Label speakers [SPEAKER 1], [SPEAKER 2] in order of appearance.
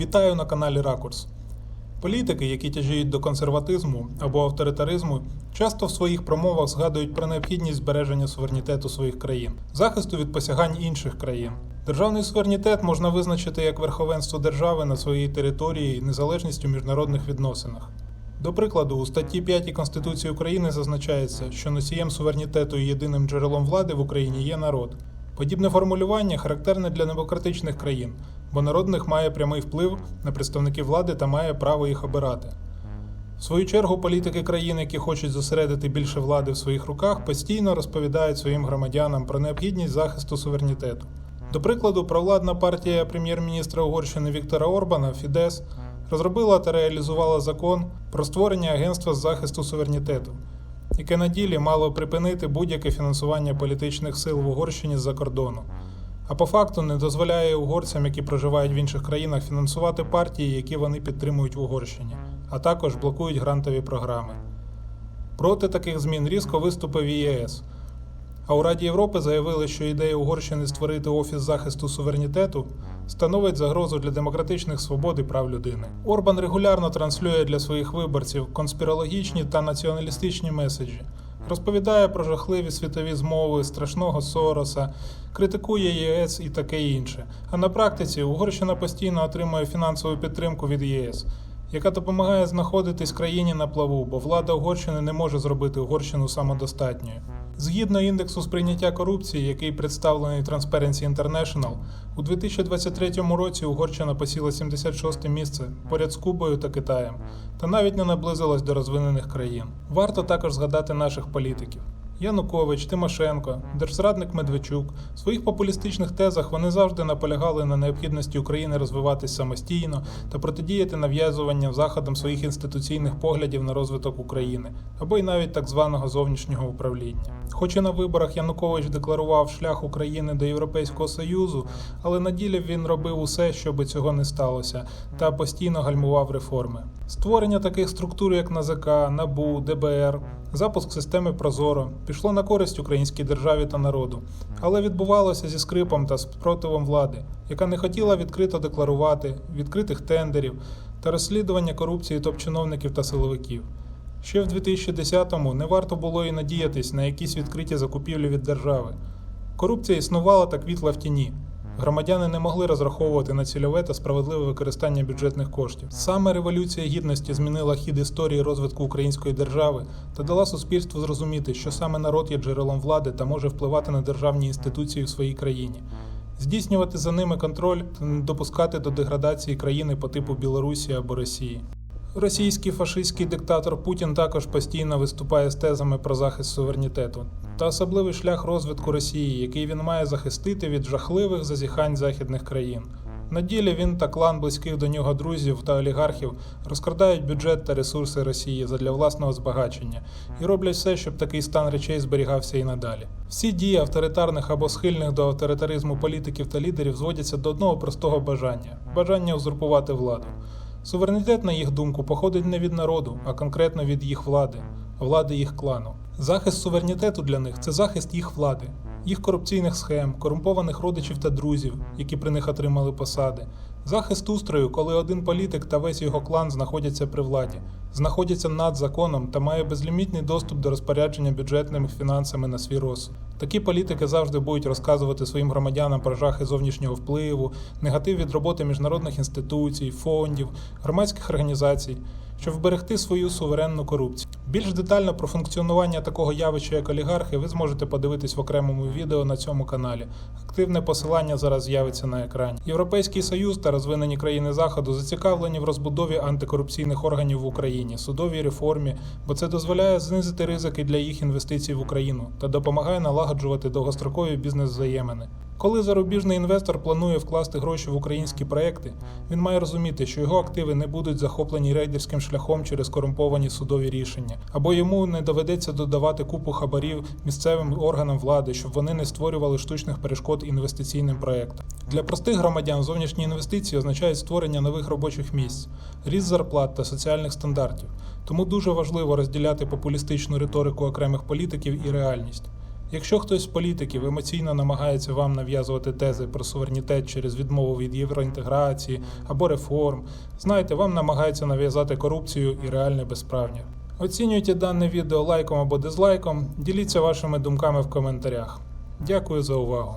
[SPEAKER 1] Вітаю на каналі Ракурс. Політики, які тяжіють до консерватизму або авторитаризму, часто в своїх промовах згадують про необхідність збереження суверенітету своїх країн, захисту від посягань інших країн. Державний суверенітет можна визначити як верховенство держави на своїй території і незалежність у міжнародних відносинах. До прикладу, у статті 5 Конституції України зазначається, що носієм суверенітету і єдиним джерелом влади в Україні є народ. Подібне формулювання характерне для демократичних країн, бо народ в них має прямий вплив на представників влади та має право їх обирати. В свою чергу, політики країн, які хочуть зосередити більше влади в своїх руках, постійно розповідають своїм громадянам про необхідність захисту суверенітету. До прикладу, провладна партія прем'єр-міністра Угорщини Віктора Орбана Фідес розробила та реалізувала закон про створення агентства з захисту суверенітету, яке на ділі мало припинити будь-яке фінансування політичних сил в Угорщині з-за кордону, а по факту не дозволяє угорцям, які проживають в інших країнах, фінансувати партії, які вони підтримують в Угорщині, а також блокують грантові програми. Проти таких змін різко виступив ЄС. А у Раді Європи заявили, що ідея Угорщини створити офіс захисту суверенітету становить загрозу для демократичних свобод і прав людини. Орбан регулярно транслює для своїх виборців конспірологічні та націоналістичні меседжі, розповідає про жахливі світові змови, страшного Сороса, критикує ЄС і таке інше. А на практиці Угорщина постійно отримує фінансову підтримку від ЄС. Яка допомагає знаходитись країні на плаву, бо влада Угорщини не може зробити Угорщину самодостатньою. Згідно індексу сприйняття корупції, який представлений Transparency International, у 2023 році Угорщина посіла 76 місце поряд з Кубою та Китаєм, та навіть не наблизилась до розвинених країн. Варто також згадати наших політиків. Янукович, Тимошенко, держзрадник Медведчук. В своїх популістичних тезах вони завжди наполягали на необхідності України розвиватись самостійно та протидіяти нав'язуванням заходам своїх інституційних поглядів на розвиток України або й навіть так званого зовнішнього управління. Хоч і на виборах Янукович декларував шлях України до Європейського Союзу, але на ділі він робив усе, щоб цього не сталося, та постійно гальмував реформи. Створення таких структур, як НАЗК, НАБУ, ДБР, запуск системи Прозоро пішло на користь українській державі та народу, але відбувалося зі скрипом та спротивом влади, яка не хотіла відкрито декларувати відкритих тендерів та розслідування корупції топ-чиновників та силовиків. Ще в 2010-му не варто було і надіятись на якісь відкриті закупівлі від держави. Корупція існувала та квітла в тіні. Громадяни не могли розраховувати на цільове та справедливе використання бюджетних коштів. Саме революція гідності змінила хід історії розвитку української держави та дала суспільству зрозуміти, що саме народ є джерелом влади та може впливати на державні інституції в своїй країні, здійснювати за ними контроль та не допускати до деградації країни по типу Білорусі або Росії. Російський фашистський диктатор Путін також постійно виступає з тезами про захист суверенітету та особливий шлях розвитку Росії, який він має захистити від жахливих зазіхань західних країн. На ділі він та клан близьких до нього друзів та олігархів розкрадають бюджет та ресурси Росії задля власного збагачення і роблять все, щоб такий стан речей зберігався і надалі. Всі дії авторитарних або схильних до авторитаризму політиків та лідерів зводяться до одного простого бажання бажання узурпувати владу. Суверенітет, на їх думку, походить не від народу, а конкретно від їх влади, влади їх клану. Захист суверенітету для них це захист їх влади, їх корупційних схем, корумпованих родичів та друзів, які при них отримали посади. Захист устрою, коли один політик та весь його клан знаходяться при владі, знаходяться над законом та має безлімітний доступ до розпорядження бюджетними фінансами на свій розсуд. Такі політики завжди будуть розказувати своїм громадянам про жахи зовнішнього впливу, негатив від роботи міжнародних інституцій, фондів, громадських організацій, щоб вберегти свою суверенну корупцію. Більш детально про функціонування такого явища, як олігархи, ви зможете подивитись в окремому відео на цьому каналі. Активне посилання зараз з'явиться на екрані. Європейський Союз та розвинені країни Заходу зацікавлені в розбудові антикорупційних органів в Україні, судовій реформі, бо це дозволяє знизити ризики для їх інвестицій в Україну та допомагає налагоджувати довгострокові бізнес-взаємини. Коли зарубіжний інвестор планує вкласти гроші в українські проекти, він має розуміти, що його активи не будуть захоплені рейдерським шляхом через корумповані судові рішення, або йому не доведеться додавати купу хабарів місцевим органам влади, щоб вони не створювали штучних перешкод інвестиційним проектам. Для простих громадян зовнішні інвестиції означають створення нових робочих місць, ріст зарплат та соціальних стандартів. Тому дуже важливо розділяти популістичну риторику окремих політиків і реальність. Якщо хтось з політиків емоційно намагається вам нав'язувати тези про суверенітет через відмову від євроінтеграції або реформ, знайте, вам намагаються нав'язати корупцію і реальне безправ'я. Оцінюйте дане відео лайком або дизлайком, діліться вашими думками в коментарях. Дякую за увагу.